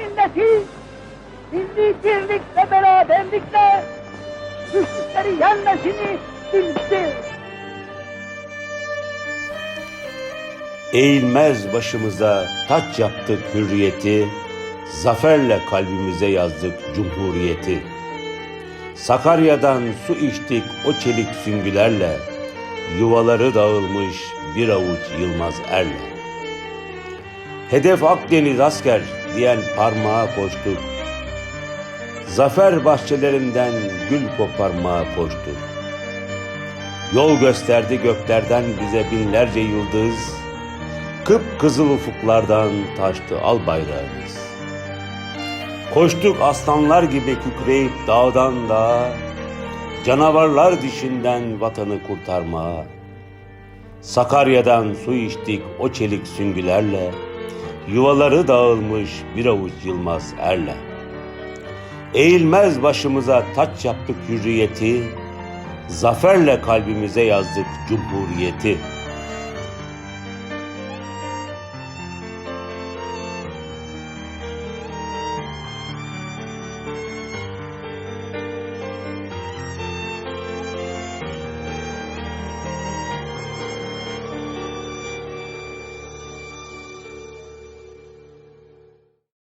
milleti milli birlik ve beraberlikle güçlükleri yenmesini bildi. Eğilmez başımıza taç yaptık hürriyeti, zaferle kalbimize yazdık cumhuriyeti. Sakarya'dan su içtik o çelik süngülerle, yuvaları dağılmış bir avuç Yılmaz Erle. Hedef Akdeniz asker diyen parmağa koştuk. Zafer bahçelerinden gül koparmaya koştuk. Yol gösterdi göklerden bize binlerce yıldız. Kıpkızıl ufuklardan taştı al bayrağımız. Koştuk aslanlar gibi kükreyip dağdan dağa, canavarlar dişinden vatanı kurtarmaya. Sakarya'dan su içtik o çelik süngülerle, yuvaları dağılmış bir avuç Yılmaz Erle. Eğilmez başımıza taç yaptık hürriyeti, zaferle kalbimize yazdık cumhuriyeti.''